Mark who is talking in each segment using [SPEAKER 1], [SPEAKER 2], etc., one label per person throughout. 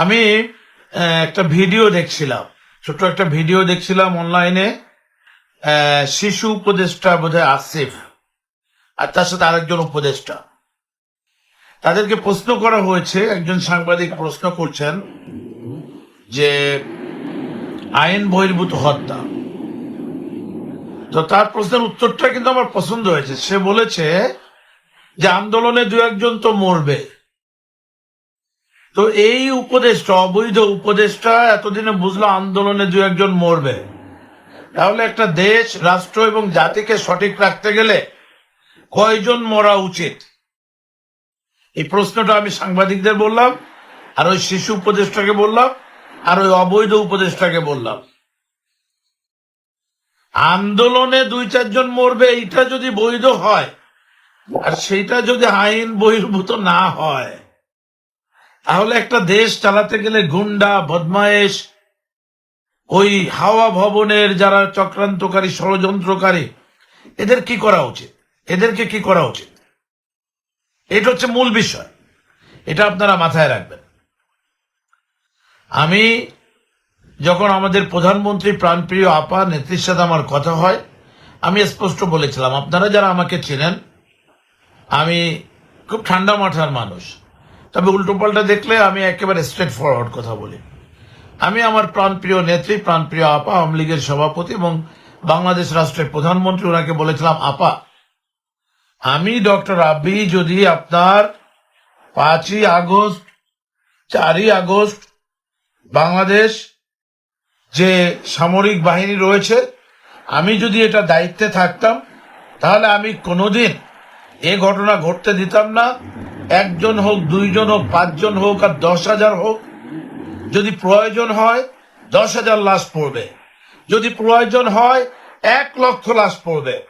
[SPEAKER 1] আমি একটা ভিডিও দেখছিলাম। ছোট্ট একটা ভিডিও দেখছিলাম অনলাইনে। শিশু উপদেষ্টা বোধহয় আসিফ আর তার সাথে আরেকজন উপদেষ্টা। তাদেরকে প্রশ্ন করা হয়েছে, একজন সাংবাদিক প্রশ্ন করছেন যে আইন বহির্ভূত হত্যা। তো তার প্রশ্নের উত্তরটা কিন্তু আমার পছন্দ হয়েছে। সে বলেছে যে আন্দোলনে দু একজন তো মরবে। তো এই উপদেশটা অবৈধ উপদেশটা এতদিনে বুঝলো আন্দোলনে দু একজন মরবে। তাহলে একটা দেশ, রাষ্ট্র এবং জাতিকে সঠিক রাখতে গেলে কয়জন মরা উচিত? এই প্রশ্নটা আমি সাংবাদিকদের বললাম, আর ওই শিশু উপদেষ্টাকে বললাম, আর ওই অবৈধ উপদেষ্টাকে বললাম। আন্দোলনে দুই চারজন মরবে, এইটা যদি বৈধ হয়, আর সেইটা যদি আইন বহির্ভূত না হয় তাহলে একটা দেশ চালাতে গেলে গুন্ডা, বদমায়েশ, ওই হাওয়া ভবনের যারা চক্রান্তকারী, ষড়যন্ত্রকারী, এদের কি করা উচিত? এদেরকে কি করা উচিত? এটা হচ্ছে মূল বিষয়। এটা আপনারা মাথায় রাখবেন। আমি যখন আমাদের প্রধানমন্ত্রী প্রাণপ্রিয় আপা, নেত্রীর সাথে আমার কথা হয়, আমি স্পষ্ট বলেছিলাম, আপনারা যারা আমাকে চেনেন, আমি খুব ঠান্ডা মাথার মানুষ। তবে উল্টোপাল্টা দেখলে আমি একেবারে স্ট্রেট ফরওয়ার্ড কথা বলি। আমি আমার প্রাণপ্রিয় নেত্রী, প্রাণপ্রিয় আপা, আওয়ামী লীগের সভাপতি এবং বাংলাদেশ রাষ্ট্রের প্রধানমন্ত্রী ওনাকে বলেছিলাম, আপা, আমি ডক্টর আব্বি যদি আপনার পাঁচই আগস্ট, চারই আগস্ট বাংলাদেশ যে সামরিক বাহিনী রয়েছে, আমি যদি এটা দায়িত্বে থাকতাম, তাহলে আমি কোনোদিন এ ঘটনা ঘটতে দিতাম না একজন হোক, দুইজন হোক, পাঁচজন হোক আর দশ হাজার হোক, যদি প্রয়োজন হয়, দশ হাজার লাশ পড়বে। যদি প্রয়োজন হয়, এক লক্ষ লাশ পড়বে।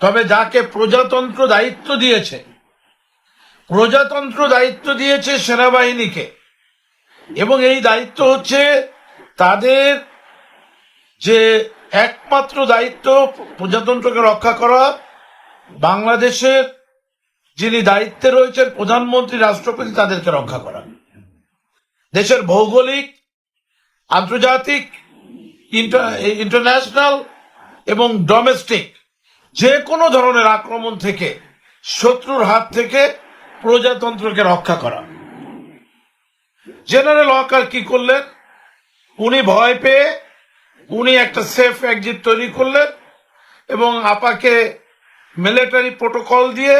[SPEAKER 1] তবে যাকে প্রজাতন্ত্র দায়িত্ব দিয়েছে, প্রজাতন্ত্র দায়িত্ব দিয়েছে সেনাবাহিনীকে। এবং এই দায়িত্ব হচ্ছে তাদের যে একমাত্র দায়িত্ব প্রজাতন্ত্রকে রক্ষা করা, বাংলাদেশের যিনি দায়িত্বে রয়েছেন প্রধানমন্ত্রী, রাষ্ট্রপতি, তাদেরকে রক্ষা করা। দেশের ভৌগোলিক, আন্তর্জাতিক ইন্টারন্যাশনাল এবং ডোমেস্টিক যে কোনো ধরনের আক্রমণ থেকে, শত্রুর হাত থেকে প্রজাতন্ত্রকে রক্ষা করা। জেনারেল ওয়াকার কি করলেন? উনি ভয় পেয়ে উনি একটা সেফ এক্সিট তৈরি করলেন এবং আপাকে মিলিটারি প্রোটোকল দিয়ে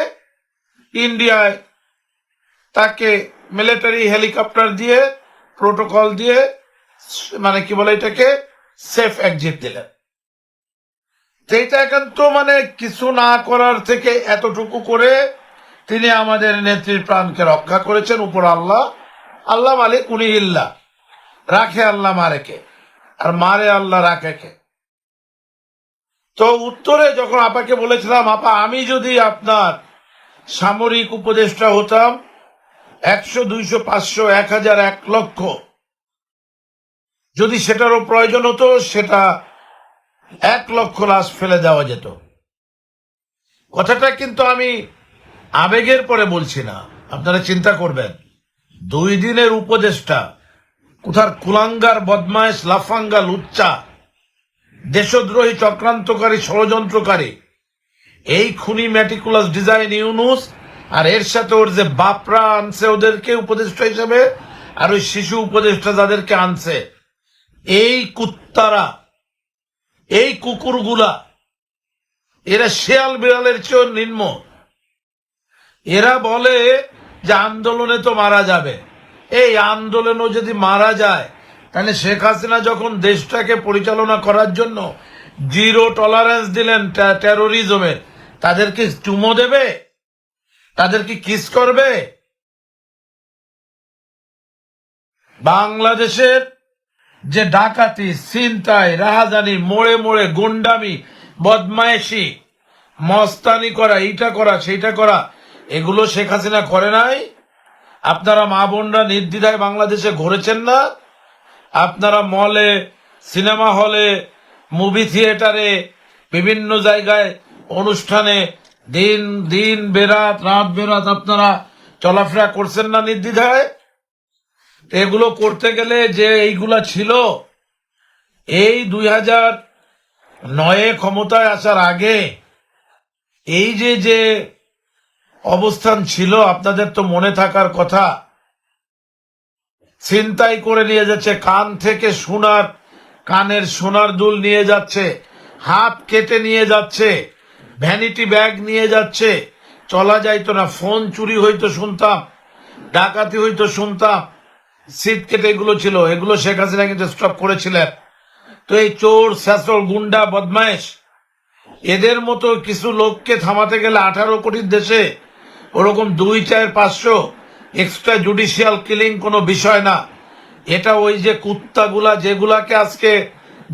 [SPEAKER 1] ইন্ডিয়ায় তাকে মিলিটারি হেলিকপ্টার দিয়ে প্রোটোকল দিয়ে মানে কি বলে এটাকে সেফ এক্সিট দিলেন। যেটা একান্ত মানে কিছু না করার থেকে এতটুকু করে তিনি আমাদের নেত্রীর প্রাণকে রক্ষা করেছেন উপর আল্লাহ। আল্লাহ মালিক উনি ইল্লা। রাখে আল্লাহ মারেকে। আর মারে আল্লাহ রাখেকে। তো উত্তরে যখন আপাকে বলেছিলাম, আপা, আমি যদি আপনার সামরিক উপদেষ্টা হতাম একশো, দুইশো, পাঁচশো, এক হাজার, এক লক্ষ। যদি সেটারও প্রয়োজন হতো, সেটা এক লক্ষ লাশ ফেলে দেওয়া যেত। কথাটা কিন্তু আমি আবেগের পরে বলছি না। আপনারা চিন্তা করবেন, দুই দিনের উপদেষ্টা, কোথার কুলাঙ্গার, বদমায়েশ, লাফাঙ্গা, লুচ্চা, দেশদ্রোহী, চক্রান্তকারী, ষড়যন্ত্রকারী এই খুনি ম্যাটিকুলাস ডিজাইন ইউনুস আর এর সাথে ওর যে বাপরা আনছে ওদেরকে উপদেষ্টা হিসেবে, আর ওই শিশু উপদেষ্টা যাদেরকে আনছে, এই কুত্তারা, এই কুকুরগুলা, এরা শেয়াল বিড়ালের চেয়েও নিম্ন। এরা বলে যে আন্দোলনে তো মারা যাবে। এই আন্দোলনও যদি মারা যায়, তাহলে শেখ হাসিনা যখন দেশটাকে পরিচালনা করার জন্য জিরো টলারেন্স দিলেন টেরোরিজমের তাদেরকে চুমো দেবে? তাদেরকে কিস করবে? বাংলাদেশের যে ডাকাতি, ছিনতাই, রাহাজানি, মোড়ে মোড়ে গুন্ডামি, বদমায়েশি, মস্তানি করা এইটা করা, সেইটা করা, এগুলো শেখ হাসিনা করে নাই? আপনারা মা বোনরা নির্দ্বিধায় বাংলাদেশে ঘুরেছেন না? আপনারা মলে, সিনেমা হলে, মুভি থিয়েটারে, বিভিন্ন জায়গায় অনুষ্ঠানে দিন দিন বেরাত, রাত বেরাত আপনারা চলাফেরা করছেন না নির্দ্বিধায়? এগুলো করতে গেলে যে এইগুলা ছিল, এই দুই হাজার নয়ে ক্ষমতায় আসার আগে এই যে যে অবস্থান ছিল, আপনাদের তো মনে থাকার কথা, ছিনতাই করে নিয়ে যাচ্ছে, কান থেকে সোনার, কানের সোনার দুল নিয়ে যাচ্ছে হাত কেটে নিয়ে যাচ্ছে। ভ্যানিটি ব্যাগ নিয়ে যাচ্ছে। চলা যাইতো না, ফোন চুরি হইতো শুনতাম, ডাকাতি হইতো শুনতাম, সিট কেটে এগুলো ছিল, এগুলো শেখ হাসিনা কিন্তু স্টপ করেছিলেন। তো এই চোর স্যাসল গুন্ডা বদমাইশ এদের মতো কিছু লোককে থামাতে গেলে আঠারো কোটির দেশে ওরকম দুই চার পাঁচশো এক্সট্রা জুডিশিয়াল কিলিং কোনো বিষয় না। এটা ওই যে কুত্তাগুলা, যেগুলাকে আজকে,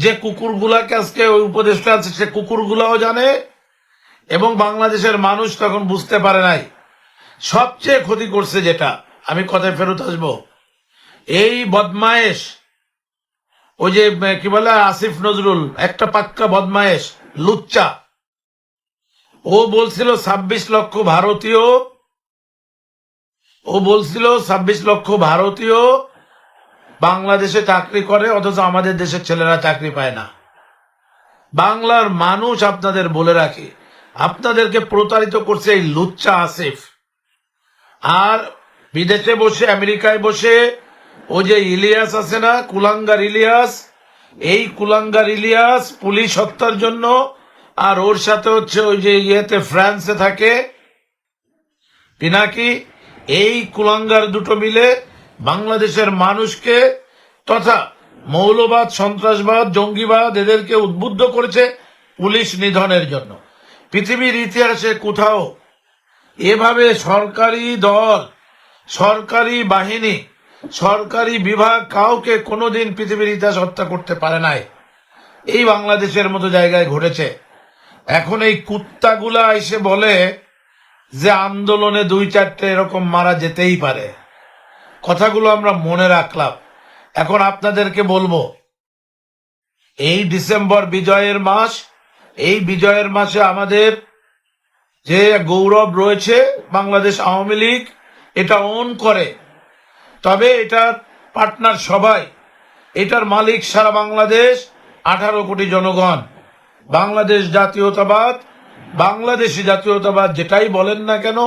[SPEAKER 1] যে কুকুরগুলাকে আজকে ওই উপদেশটা আছে, সে কুকুরগুলাও জানে এবং বাংলাদেশের মানুষ তখন বুঝতে পারে নাই। সবচেয়ে ক্ষতি করছে যেটা, আমি কথায় ফেরত আসব। এই বদমায়েশ, ওই যে কি বলে, আসিফ নজরুল, একটা পাক্কা বদমায়েশ, লুচ্চা। ও বলছিল, ছাব্বিশ লক্ষ ভারতীয়, ও বলছিল, ছাব্বিশ লক্ষ ভারতীয় বাংলাদেশে চাকরি করে, অথচ আমাদের দেশের ছেলেরা চাকরি পায় না। বাংলার মানুষ আপনাদের বলে রাখি। আপনাদেরকে প্রতারিত করছে এই লুচ্চা আসিফ। আর বিদেশে বসে, আমেরিকায় বসে, ও যে ইলিয়াস আছে না, কুলাঙ্গার ইলিয়াস, এই কুলাঙ্গার ইলিয়াস পুলিশ হত্যার জন্য, আর ওর সাথে হচ্ছে ওই যে ইয়েতে ফ্রান্সে থাকে। পিনাকি, এই কুলাঙ্গার দুটো মিলে বাংলাদেশের মানুষকে তথা মৌলবাদ, সন্ত্রাসবাদ, জঙ্গিবাদ এদেরকে উদ্বুদ্ধ করেছে পুলিশ নিধনের জন্য। পৃথিবীর ইতিহাসে কোথাও এভাবে সরকারি দল, সরকারি বাহিনী, সরকারি বিভাগ কাউকে কোনোদিন পৃথিবীর ইতিহাস হত্যা করতে পারে নাই। এই বাংলাদেশের মতো জায়গায় ঘটেছে। এখন এই কুত্তাগুলা এসে বলে যে আন্দোলনে দুই চারটে এরকম মারা যেতেই পারে। কথাগুলো আমরা মনে রাখলাম। এখন আপনাদেরকে বলব, এই ডিসেম্বর বিজয়ের মাস এই বিজয়ের মাসে আমাদের যে গৌরব রয়েছে বাংলাদেশ আওয়ামী লীগ, এটা অন করে। তবে এটার পার্টনার সবাই। এটার মালিক সারা বাংলাদেশ, আঠারো কোটি জনগণ। বাংলাদেশ জাতীয়তাবাদ, বাংলাদেশি জাতীয়তাবাদ যেটাই বলেন না কেন,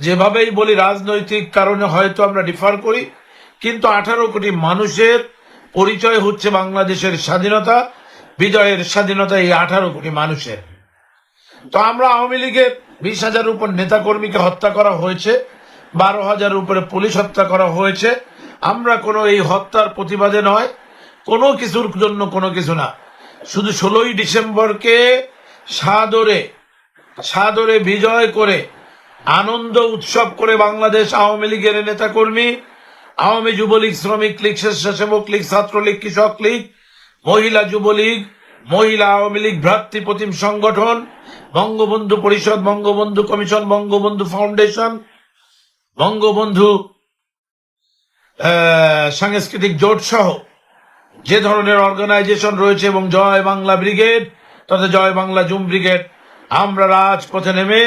[SPEAKER 1] যেভাবেই বলি রাজনৈতিক কারণে হয়তো আমরা ডিফার করি, কিন্তু আঠারো কোটি মানুষের পরিচয় হচ্ছে বাংলাদেশের স্বাধীনতা বিজয়ের স্বাধীনতা এই আঠারো কোটি মানুষের। তো আমরা আওয়ামী লীগের বিশ হাজার উপর নেতাকর্মীকে হত্যা করা হয়েছে, বারো হাজার উপরে পুলিশ হত্যা করা হয়েছে। আমরা কোনো এই হত্যার প্রতিবাদে নয়, কোনো কিছুর জন্য কোনো কিছু না। শুধু ষোলোই ডিসেম্বরকে সাদরে সাদরে বিজয় করে, আনন্দ উৎসব করে বাংলাদেশ আওয়ামী লীগের নেতাকর্মী, আওয়ামী যুবলীগ, শ্রমিক লীগ, স্বেচ্ছাসেবক লীগ, ছাত্রলীগ, কৃষক লীগ মহিলা যুবলীগ, মহিলা আওয়ামী লীগ ভ্রাতৃপ্রতিম সংগঠন, বঙ্গবন্ধু পরিষদ, বঙ্গবন্ধু কমিশন, বঙ্গবন্ধু ফাউন্ডেশন, বঙ্গবন্ধু সাংস্কৃতিক জোট সহ যে ধরনের অর্গানাইজেশন রয়েছে এবং জয় বাংলা ব্রিগেড তথা জয় বাংলা জুম ব্রিগেড, আমরা রাজপথে নেমে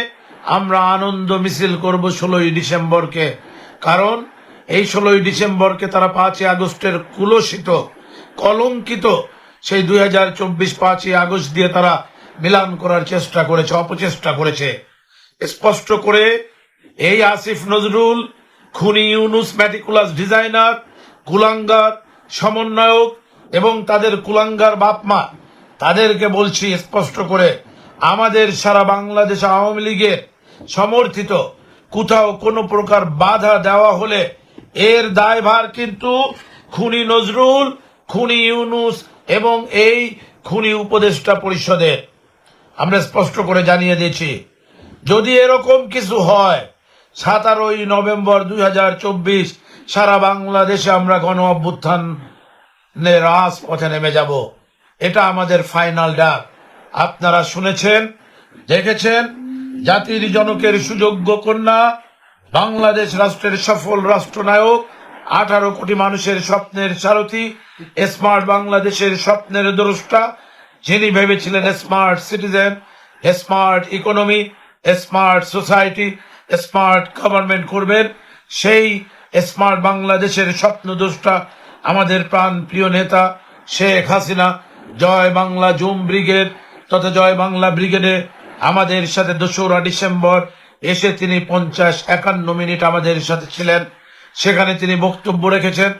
[SPEAKER 1] আমরা আনন্দ মিছিল করব ষোলোই ডিসেম্বরকে। কারণ এই ষোলোই ডিসেম্বরকে তারা পাঁচই আগস্টের কুলসিত কলঙ্কিত। সেই দুই হাজার চব্বিশ পাঁচই আগস্ট দিয়ে তারা মিলান করার চেষ্টা করেছে, অপচেষ্টা করেছে। স্পষ্ট করে এই আসিফ নজরুল, খুনি ইউনুস ম্যাটিকুলাস ডিজাইনার, কুলাঙ্গার, সমন্বয়ক এবং তাদের কুলাঙ্গার বাপমা, তাদেরকে বলছি স্পষ্ট করে, আমাদের সারা বাংলাদেশ আওয়ামী লীগের সমর্থিত, কোথাও কোনো প্রকার বাধা দেওয়া হলে এর দায়ভার কিন্তু খুনি নজরুল খুনি ইউনুস এবং এই খুনি উপদেষ্টা পরিষদের। আমরা স্পষ্ট করে জানিয়ে দিয়েছি, যদি এরকম কিছু হয়, সাতারোই নভেম্বর দু হাজার চব্বিশ সারা বাংলাদেশে আমরা গণ অভ্যুত্থানে রাজপথে নেমে যাব। এটা আমাদের ফাইনাল ডাক। আপনারা শুনেছেন, দেখেছেন, জাতির জনকের সুযোগ্য কন্যা, বাংলাদেশ রাষ্ট্রের সফল রাষ্ট্রনায়ক, আঠারো কোটি মানুষের স্বপ্নের সারথী স্মার্ট বাংলাদেশের স্বপ্নের দ্রষ্টা, যিনি ভেবেছিলেন smart citizen, smart economy, smart society, smart government করবেন, সেই স্মার্ট বাংলাদেশের স্বপ্নদ্রষ্টা আমাদের প্রাণ প্রিয় নেতা শেখ হাসিনা। জয় বাংলা জুম ব্রিগেড, তথা জয় বাংলা ব্রিগেডে আমাদের সাথে দোসরা ডিসেম্বর এসে তিনি পঞ্চাশ একান্ন মিনিট আমাদের সাথে ছিলেন। সেখানে তিনি বক্তব্য রেখেছেন।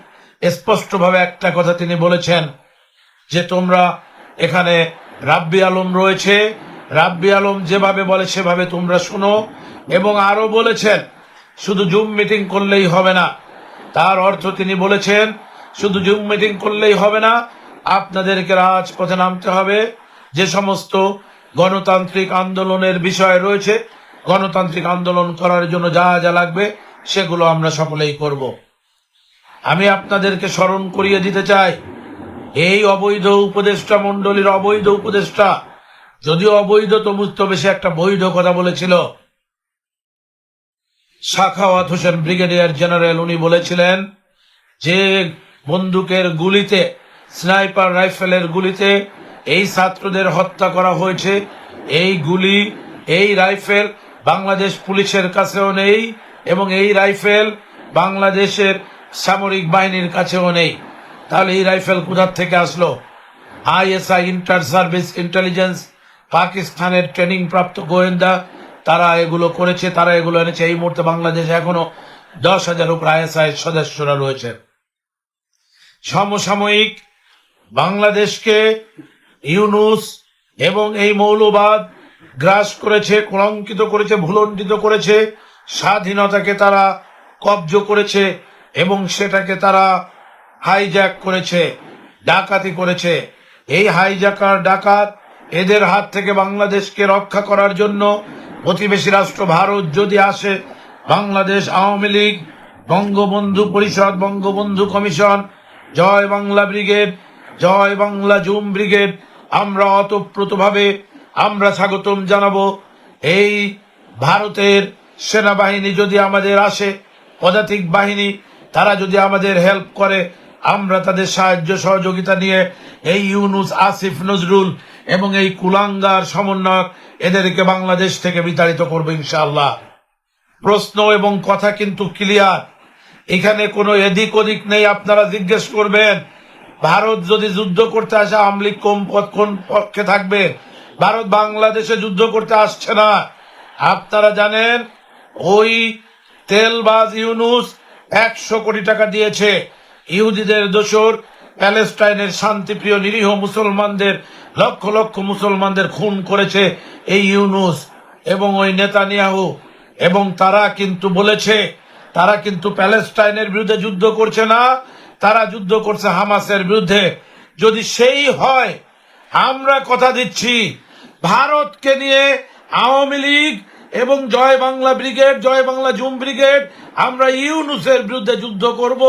[SPEAKER 1] স্পষ্টভাবে একটা কথা তিনি বলেছেন যে তোমরা এখানে রাব্বি আলম রয়েছে। রাব্বি আলম যেভাবে বলে সেভাবে তোমরা শুনো এবং আরও বলেছেন, শুধু জুম মিটিং করলেই হবে না। তার অর্থ তিনি বলেছেন, শুধু জুম মিটিং করলেই হবে না, আপনাদেরকে রাজপথে নামতে হবে। যে সমস্ত গণতান্ত্রিক আন্দোলনের বিষয় রয়েছে, গণতান্ত্রিক আন্দোলন করার জন্য যা যা লাগবে, সেগুলো আমরা সকলেই করব। আমি আপনাদেরকে স্মরণ করিয়ে দিতে চাই, এই অবৈধ উপদেষ্টা মন্ডলীর অবৈধ উপদেষ্টা, যদিও অবৈধ তবু তবে সে একটা বৈধ কথা বলেছিল। সাখাওয়াত হোসেন ব্রিগেডিয়ার জেনারেল উনি বলেছিলেন যে, বন্দুকের গুলিতে, স্নাইপার রাইফেলের গুলিতে এই ছাত্রদের হত্যা করা হয়েছে। এই গুলি, এই রাইফেল বাংলাদেশ পুলিশের কাছেও নেই এবং এই রাইফেল বাংলাদেশের সামরিক বাহিনীর কাছেও নেই। তাহলে এই রাইফেল কোথার থেকে আসলো? আইএসআই ইন্টার সার্ভিস ইন্টেলিজেন্স, পাকিস্তানের ট্রেনিং প্রাপ্ত গোয়েন্দা, তারা এগুলো করেছে, তারা এগুলো এনেছে। এই মুহূর্তে বাংলাদেশে এখনও দশ হাজার উপর আইএসআই সদস্যরা রয়েছে। সমসাময়িক, বাংলাদেশকে ইউনুস এবং এই মৌলবাদ গ্রাস করেছে, কলঙ্কিত করেছে, ভুলণ্ডিত করেছে, স্বাধীনতাকে তারা কব্জ করেছে। এবং সেটাকে তারা হাইজ্যাক করেছে, ডাকাতি করেছে। এই হাইজাকার ডাকাত, এদের হাত থেকে বাংলাদেশকে রক্ষা করার জন্য প্রতিবেশী রাষ্ট্র ভারত যদি আসে, বাংলাদেশ আওয়ামী লীগ, বঙ্গবন্ধু পরিষদ, Bangabandhu commission, Joy Bangla brigade, Joy Bangla zoom brigade, আমরা অতপ্রতভাবে, আমরা স্বাগতম জানাব। এই ভারতের সেনাবাহিনী যদি আমাদের আসে, পদাতিক বাহিনী তারা যদি আমাদের হেল্প করে, আমরা তাদের সাহায্য সহযোগিতা নিয়ে এই ইউনুস, আসিফ, নজরুল এবং এই কুলাঙ্গার সমন্বয়ক এদেরকে বাংলাদেশ থেকে বিতাড়িত করব ইনশাআল্লাহ। প্রশ্ন এবং কথা কিন্তু ক্লিয়ার এখানে কোনো এদিক ওদিক নেই, আপনারা জিজ্ঞেস করবেন, ভারত যদি যুদ্ধ করতে আসে, আওয়ামী লীগ কোন কোন পক্ষে থাকবে? ভারত বাংলাদেশে যুদ্ধ করতে আসছে না। আপনারা জানেন, ওই তেলবাজ ইউনুস একশো কোটি টাকা দিয়েছে ইহুদিদের দোসর প্যালেস্টাইনের শান্তিপ্রিয় নিরীহ মুসলমানদের, লক্ষ লক্ষ মুসলমানদের খুন করেছে এই ইউনুস এবং ওই নেতানিয়াহু। এবং তারা কিন্তু বলেছে, তারা কিন্তু প্যালেস্টাইনের বিরুদ্ধে যুদ্ধ করছে না, তারা যুদ্ধ করছে হামাসের বিরুদ্ধে। যদি সেই হয়, আমরা কথা দিচ্ছি, ভারতকে নিয়ে আওয়ামী লীগ এবং Joy Bangla brigade, Joy Bangla zoom brigade, আমরা ইউনুসের বিরুদ্ধে যুদ্ধ করব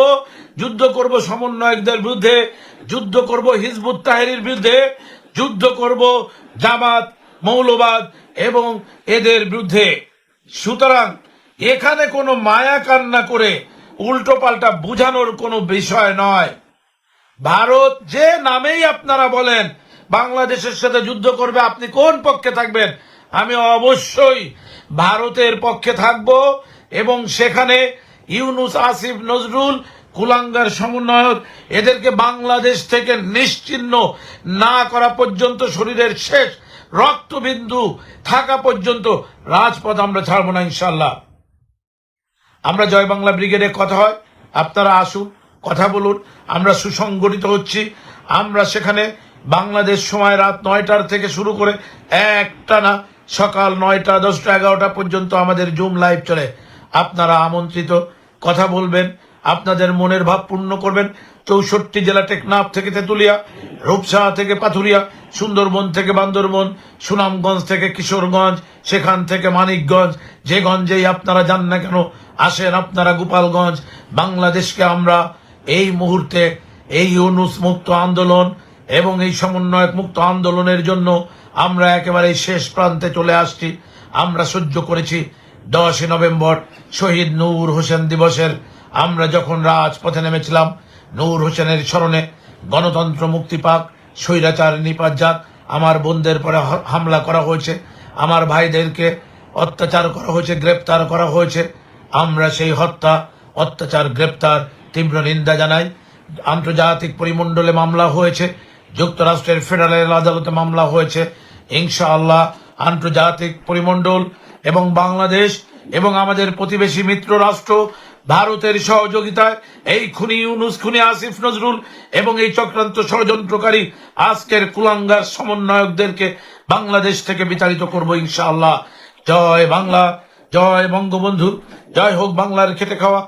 [SPEAKER 1] যুদ্ধ করব সমন্বয়কদের বিরুদ্ধে, যুদ্ধ করব হিজবুত তাহেরির বিরুদ্ধে, যুদ্ধ করব জামাত, মৌলবাদ এবং এদের বিরুদ্ধে। সুতরাং এখানে কোনো মায়া কান্না করে উল্টো পাল্টা বুঝানোর কোনো বিষয় নয়। ভারত যে নামেই আপনারা বলেন, বাংলাদেশের সাথে যুদ্ধ করবে, আপনি কোন পক্ষে থাকবেন? আমি অবশ্যই ভারতের পক্ষে থাকব এবং সেখানে ইউনুস, আসিফ, নজরুল, কুলাঙ্গার সমন্বয়ক, এদেরকে বাংলাদেশ থেকে নিশ্চিহ্ন না করা পর্যন্ত শরীরের শেষ রক্তবিন্দু থাকা পর্যন্ত রাজপথ আমরা ছাড়বো না ইনশাল্লাহ আমরা জয় বাংলা ব্রিগেডে কথা হয়, আপনারা আসুন, কথা বলুন, আমরা সুসংগঠিত হচ্ছি। আমরা সেখানে বাংলাদেশ সময় রাত নয়টার থেকে শুরু করে একটা না সকাল নয়টা, দশটা, এগারোটা পর্যন্ত আমাদের জুম লাইভ চলে। আপনারা আমন্ত্রিত, কথা বলবেন, আপনাদের মনের ভাব পূর্ণ করবেন। চৌষট্টি জেলা টেকনাফ থেকে তেঁতুলিয়া, রূপসা থেকে পাথুরিয়া, সুন্দরবন থেকে বান্দরবন, সুনামগঞ্জ থেকে কিশোরগঞ্জ, সেখান থেকে মানিকগঞ্জ, যে গঞ্জেই আপনারা যান না কেন, আসেন আপনারা গোপালগঞ্জ। বাংলাদেশকে আমরা এই মুহূর্তে এই ইউনুস মুক্ত আন্দোলন এবং এই সমন্বয়ক মুক্ত আন্দোলনের জন্য আমরা একেবারে শেষ প্রান্তে চলে আসছি। আমরা সহ্য করেছি দশই নভেম্বর শহীদ নূর হোসেন দিবসের। আমরা যখন রাজপথে নেমেছিলাম, নূর হোসেনের স্মরণে গণতন্ত্র মুক্তি পাক, স্বৈরাচার নিপাত যাক, আমার বোনদের পরে হামলা করা হয়েছে, আমার ভাইদেরকে অত্যাচার করা হয়েছে, গ্রেপ্তার করা হয়েছে। আমরা সেই হত্যা, অত্যাচার, গ্রেপ্তার তীব্র নিন্দা জানাই। আন্তর্জাতিক পরিমণ্ডলে মামলা হয়েছে, যুক্তরাষ্ট্রের ফেডারেল আদালতে মামলা হয়েছে ইনশাআল্লাহ আন্তর্জাতিক পরিমণ্ডল এবং বাংলাদেশ এবং আমাদের প্রতিবেশী মিত্র রাষ্ট্র ভারতের সহযোগিতায় এই খুনি ইউনুস, খুনি আসিফ নজরুল এবং এই চক্রান্ত ষড়যন্ত্রকারী আজকের কুলাঙ্গার সমন্বয়কদেরকে বাংলাদেশ থেকে বিতাড়িত করব ইনশাআল্লাহ। জয় বাংলা, জয় বঙ্গবন্ধু, জয় হোক বাংলার খেটে খাওয়া।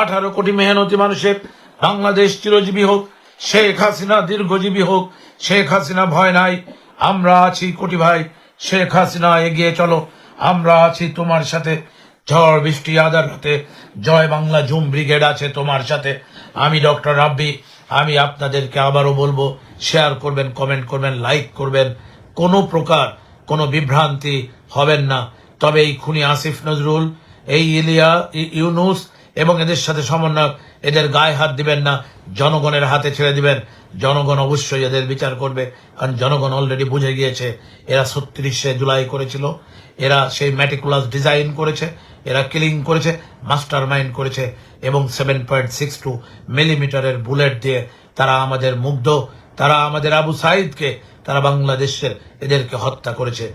[SPEAKER 1] আঠারো কোটি মেহনতি মানুষের বাংলাদেশ চিরজীবী হোক, শেখ হাসিনা দীর্ঘজীবী হোক, শেখ হাসিনা ভয় নাই। আমরা আছি কোটি ভাই, শেখ হাসিনা এগিয়ে চলো। আমরা আছি তোমার সাথে। ঝড় বৃষ্টি আদার হাতে জয় বাংলা জুম ব্রিগেড আছে তোমার সাথে। আমি ডক্টর রাব্বি, আমি আপনাদেরকে আবারও বলব, শেয়ার করবেন, কমেন্ট করবেন, লাইক করবেন। কোনো প্রকার কোনো বিভ্রান্তি হবেন না। তবে এই খুনি আসিফ নজরুল, এই ইলিয়া ইউনুস এবং এদের সাথে সমন্বয় এদের গায়ে হাত দিবেন না, জনগণের হাতে ছেড়ে দিবেন। জনগণ অবশ্যই এদের বিচার করবে, কারণ জনগণ অলরেডি বুঝে গিয়েছে, এরা ছত্রিশে জুলাই করেছিল, এরা সেই ম্যাটিকুলাস ডিজাইন করেছে, এরা কিলিং করেছে মাস্টার মাইন্ড করেছে, এবং সেভেন পয়েন্ট সিক্স টু মিলিমিটারের বুলেট দিয়ে তারা আমাদের মুগ্ধ, তারা আমাদের আবু সাইদকে, তারা বাংলাদেশের এদেরকে হত্যা করেছে।